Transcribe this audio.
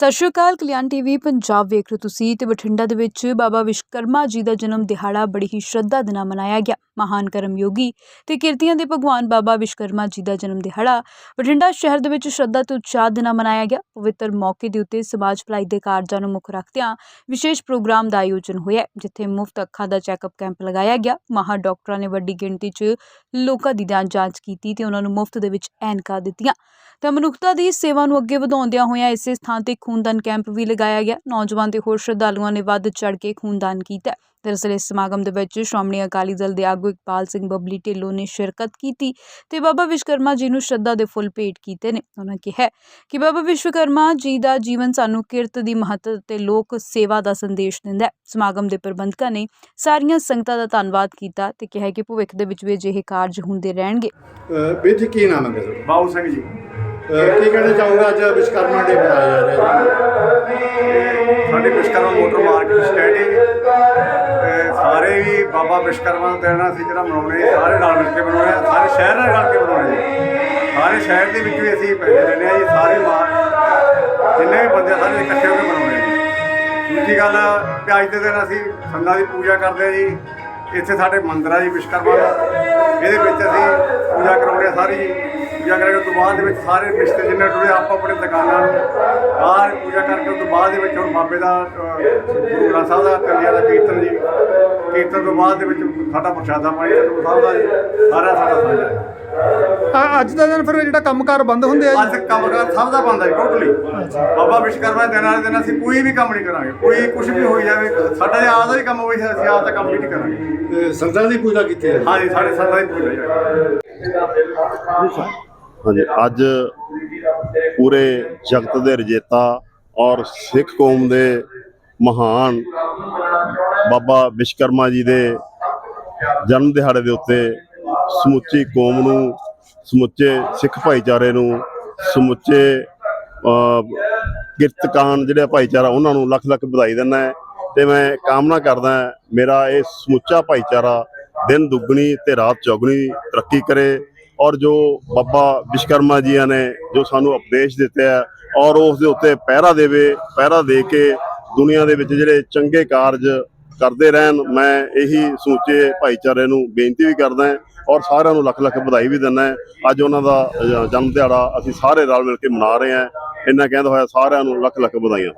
ਸਤਿ ਸ਼੍ਰੀ ਅਕਾਲ, ਕਲਿਆਣ ਟੀਵੀ, ਪੰਜਾਬ ਵੇਖ ਰਹੇ ਹੋ ਤੁਸੀਂ ਤੇ ਬਠਿੰਡਾ ਦੇ ਵਿੱਚ ਬਾਬਾ ਵਿਸ਼ਵਕਰਮਾ ਜੀ ਦਾ ਜਨਮ ਦਿਹਾੜਾ ਬੜੀ ਹੀ ਸ਼ਰਧਾ ਦੇ ਨਾਲ ਮਨਾਇਆ ਗਿਆ, ਮਹਾਨ ਕਰਮਯੋਗੀ ਤੇ ਕਿਰਤੀਆਂ ਦੇ ਭਗਵਾਨ ਬਾਬਾ ਵਿਸ਼ਵਕਰਮਾ ਜੀ ਦਾ ਜਨਮ ਦਿਹਾੜਾ ਬਠਿੰਡਾ ਸ਼ਹਿਰ ਦੇ ਵਿੱਚ ਸ਼ਰਧਾ ਤੇ ਉਤਸ਼ਾਹ ਦੇ ਨਾਲ ਮਨਾਇਆ ਗਿਆ, ਪਵਿੱਤਰ ਮੌਕੇ ਦੇ ਉੱਤੇ ਸਮਾਜ ਭਲਾਈ ਦੇ ਕਾਰਜਾਂ ਨੂੰ ਮੁੱਖ ਰੱਖਦਿਆਂ ਵਿਸ਼ੇਸ਼ ਪ੍ਰੋਗਰਾਮ ਦਾ ਆਯੋਜਨ ਹੋਇਆ, ਜਿੱਥੇ ਮੁਫਤ ਅੱਖਾਂ ਦਾ ਚੈੱਕਅਪ ਕੈਂਪ ਲਗਾਇਆ ਗਿਆ ਮਾਹਰ ਡਾਕਟਰਾਂ ਨੇ ਵੱਡੀ ਗਿਣਤੀ 'ਚ ਲੋਕਾਂ ਦੀ ਜਾਂ ਜਾਂਚ ਕੀਤੀ ਤੇ ਉਹਨਾਂ ਨੂੰ ਮੁਫਤ ਦੇ ਵਿੱਚ ਐਨਕਾਂ ਦਿੱਤੀਆਂ। ਤਾਂ ਮਨੁੱਖਤਾ ਦੀ ਸੇਵਾ ਨੂੰ ਅੱਗੇ ਵਧਾਉਂਦਿਆਂ ਹੋਇਆਂ ਇਸੇ ਸਥਾਨ ਤੇ ਖੂਨਦਾਨ ਕੈਂਪ ਵੀ ਲਗਾਇਆ ਗਿਆ। ਨੌਜਵਾਨ ਤੇ ਹੋਰ ਸ਼ਰਧਾਲੂਆਂ ਨੇ ਵੱਧ ਚੜ ਕੇ ਖੂਨਦਾਨ ਕੀਤਾ। ਦਰਅਸਲ ਇਸ ਸਮਾਗਮ ਦੇ ਵਿੱਚ ਸ਼੍ਰੋਮਣੀ ਅਕਾਲੀ ਦਲ ਦੇ ਆਗੂ ਇਕਬਾਲ ਸਿੰਘ ਬੱਬਲੀ ਢਿੱਲੋਂ ਨੇ ਸ਼ਿਰਕਤ ਕੀਤੀ ਤੇ ਬਾਬਾ ਵਿਸ਼ਵਕਰਮਾ ਜੀ ਨੂੰ ਸ਼ਰਧਾ ਦੇ ਫੁੱਲ ਭੇਟ ਕੀਤੇ ਨੇ। ਉਹਨਾਂ ਕਿਹਾ ਕਿ ਬਾਬਾ ਵਿਸ਼ਵਕਰਮਾ ਜੀ ਦਾ ਜੀਵਨ ਸਾਨੂੰ ਕਿਰਤ ਦੀ ਮਹੱਤਤਾ ਤੇ ਲੋਕ ਸੇਵਾ ਦਾ ਸੰਦੇਸ਼ ਦਿੰਦਾ ਹੈ। ਸਮਾਗਮ ਦੇ ਪ੍ਰਬੰਧਕਾਂ ਨੇ ਸਾਰੀਆਂ ਸੰਗਤਾਂ ਦਾ ਧੰਨਵਾਦ ਕੀਤਾ ਤੇ ਕਿਹਾ ਕਿ ਭਵਿੱਖ ਦੇ ਵਿੱਚ ਵੀ ਅਜਿਹੇ ਕਾਰਜ ਹੁੰਦੇ ਰਹਿਣਗੇ। ਜੀ ਕੀ ਨਾਮ ਹੈ ਬਾਉ ਸਿੰਘ ਜੀ। ਕੀ ਕਹਿਣਾ ਚਾਹੂੰਗਾ ਅੱਜ ਵਿਸ਼ਕਰਮਾ ਡੇ ਮਨਾਇਆ ਜਾ ਰਿਹਾ ਸਾਡੇ ਵਿਸ਼ਕਰਮਾ ਮੋਟਰ ਮਾਰਕੀਟ ਸਟੇਡੀ ਸਾਰੇ ਵੀ ਬਾਬਾ ਵਿਸ਼ਕਰਮਾ ਦਾ ਦਿਨ ਅਸੀਂ ਜਿਹੜਾ ਮਨਾਉਣੇ ਸਾਰੇ ਨਾਲ ਮਿਲ ਕੇ ਮਨਾਉਣੇ ਆ, ਸਾਰੇ ਸ਼ਹਿਰ ਨਾਲ ਰਲ ਕੇ ਮਨਾਉਣੇ ਜੀ ਸਾਰੇ ਸ਼ਹਿਰ ਦੇ ਵਿੱਚ ਵੀ ਅਸੀਂ ਪੈਸੇ ਲੈਣੇ ਆ ਜੀ ਸਾਰੇ ਮਾਰ ਜਿੰਨੇ ਵੀ ਬੰਦੇ ਆ, ਸਾਰੇ ਇਕੱਠੇ ਹੋ ਕੇ ਮਨਾਉਣੇ ਜੀ। ਦੂਜੀ ਗੱਲ ਕਿ ਅੱਜ ਦੇ ਦਿਨ ਅਸੀਂ ਸੰਗਾਂ ਦੀ ਪੂਜਾ ਕਰਦੇ ਆ ਜੀ। ਇੱਥੇ ਸਾਡੇ ਮੰਦਿਰ ਆ ਜੀ ਵਿਸ਼ਕਰਮਾ ਦਾ ਇਹਦੇ ਵਿੱਚ ਅਸੀਂ ਪੂਜਾ ਸਾਰੀ ਪੂਜਾ ਕਰਕੇ, ਉਸ ਤੋਂ ਬਾਅਦ ਦੇ ਵਿੱਚ ਸਾਰੇ ਰਿਸ਼ਤੇ ਜਿੰਨੇ ਟੁਰੇ ਆਪੋ ਆਪਣੇ ਦੁਕਾਨਾਂ ਨੂੰ ਬਾਹਰ ਪੂਜਾ ਕਰਕੇ, ਉਸ ਤੋਂ ਬਾਅਦ ਦੇ ਵਿੱਚ ਹੁਣ ਬਾਬੇ ਦਾ ਗੁਰੂ ਗ੍ਰੰਥ ਸਾਹਿਬ ਦਾ, ਕਲਿਆ ਦਾ ਕੀਰਤਨ ਜੀ। ਕੀਰਤਨ ਤੋਂ ਬਾਅਦ ਦੇ ਵਿੱਚ ਸਾਡਾ ਪ੍ਰਸ਼ਾਦਾ ਪਾਣੀ ਗੁਰੂ ਸਾਹਿਬ ਦਾ ਜੀ ਸਾਰਾ ਸਾਡਾ ਸਾਂਝਾ ਹੈ ਅ- ਅੱਜ ਦਾ ਦਿਨ ਫਿਰ ਜਿਹੜਾ ਕੰਮਕਾਰ ਬੰਦ ਹੁੰਦੇ ਆ ਅੱਜ ਕਮਰਾ ਸਭ ਦਾ ਬੰਦ ਹੈ ਟੋਟਲੀ ਬਾਬਾ ਵਿਸ਼ਕਰਮਾ ਦੇ ਦਿਨ ਵਾਲੇ ਦਿਨ ਅਸੀਂ ਕੋਈ ਵੀ ਕੰਮ ਨਹੀਂ ਕਰਾਂਗੇ ਕੋਈ ਕੁਝ ਵੀ ਹੋਈ ਜਾਵੇ ਸਾਡਾ ਜੇ ਆਪ ਦਾ ਹੀ ਕੰਮ ਹੋਈ ਅਸੀਂ ਆਪ ਦਾ ਕੰਮ ਨਹੀਂ ਕਰਾਂਗੇ। ਸੰਗਤਾਂ ਦੀ ਪੂਜਾ ਕੀਤੀ ਹੈ ਹਾਂਜੀ ਸਾਡੇ ਸੰਤਾਂ ਦੀ ਪੂਜਾ ਜੀ। ਹਾਂਜੀ ਅੱਜ ਪੂਰੇ ਜਗਤ ਦੇ ਰਜੇਤਾ ਔਰ ਸਿੱਖ ਕੌਮ ਦੇ ਮਹਾਨ ਬਾਬਾ ਵਿਸ਼ਕਰਮਾ ਜੀ ਦੇ ਜਨਮ ਦਿਹਾੜੇ ਦੇ ਉੱਤੇ ਸਮੁੱਚੀ ਕੌਮ ਨੂੰ ਸਮੁੱਚੇ ਸਿੱਖ ਭਾਈਚਾਰੇ ਨੂੰ ਸਮੁੱਚੇ ਅਹ, ਕਿਰਤਕਾਨ ਜਿਹੜੇ ਭਾਈਚਾਰਾ ਉਹਨਾਂ ਨੂੰ ਲੱਖ ਲੱਖ ਵਧਾਈ ਦਿੰਦਾ ਹੈ ਤੇ ਮੈਂ ਕਾਮਨਾ ਕਰਦਾ ਮੇਰਾ ਇਹ ਸਮੁੱਚਾ ਭਾਈਚਾਰਾ ਦਿਨ ਦੁੱਗਣੀ ਤੇ ਰਾਤ ਚੌਗਣੀ ਤਰੱਕੀ ਕਰੇ ਔਰ ਜੋ ਬਾਬਾ ਵਿਸ਼ਕਰਮਾ ਜੀਆਂ ਨੇ ਜੋ ਸਾਨੂੰ ਉਪਦੇਸ਼ ਦਿੱਤੇ ਆ ਔਰ ਉਸ ਦੇ ਉੱਤੇ ਪਹਿਰਾ ਦੇਵੇ ਪਹਿਰਾ ਦੇ ਕੇ ਦੁਨੀਆ ਦੇ ਵਿੱਚ ਜਿਹੜੇ ਚੰਗੇ ਕਾਰਜ ਕਰਦੇ ਰਹਿਣ, ਮੈਂ ਇਹੀ ਸਮੁੱਚੇ ਭਾਈਚਾਰੇ ਨੂੰ ਬੇਨਤੀ ਵੀ ਕਰਦਾ ਔਰ ਸਾਰਿਆਂ ਨੂੰ ਲੱਖ ਲੱਖ ਵਧਾਈ ਵੀ ਦਿੰਦਾ ਅੱਜ ਉਹਨਾਂ ਦਾ ਜਨਮ ਦਿਹਾੜਾ ਅਸੀਂ ਸਾਰੇ ਰਲ ਮਿਲ ਕੇ ਮਨਾ ਰਹੇ ਹਾਂ। ਇੰਨਾ ਕਹਿੰਦਾ ਹੋਇਆ ਸਾਰਿਆਂ ਨੂੰ ਲੱਖ ਲੱਖ ਵਧਾਈਆਂ।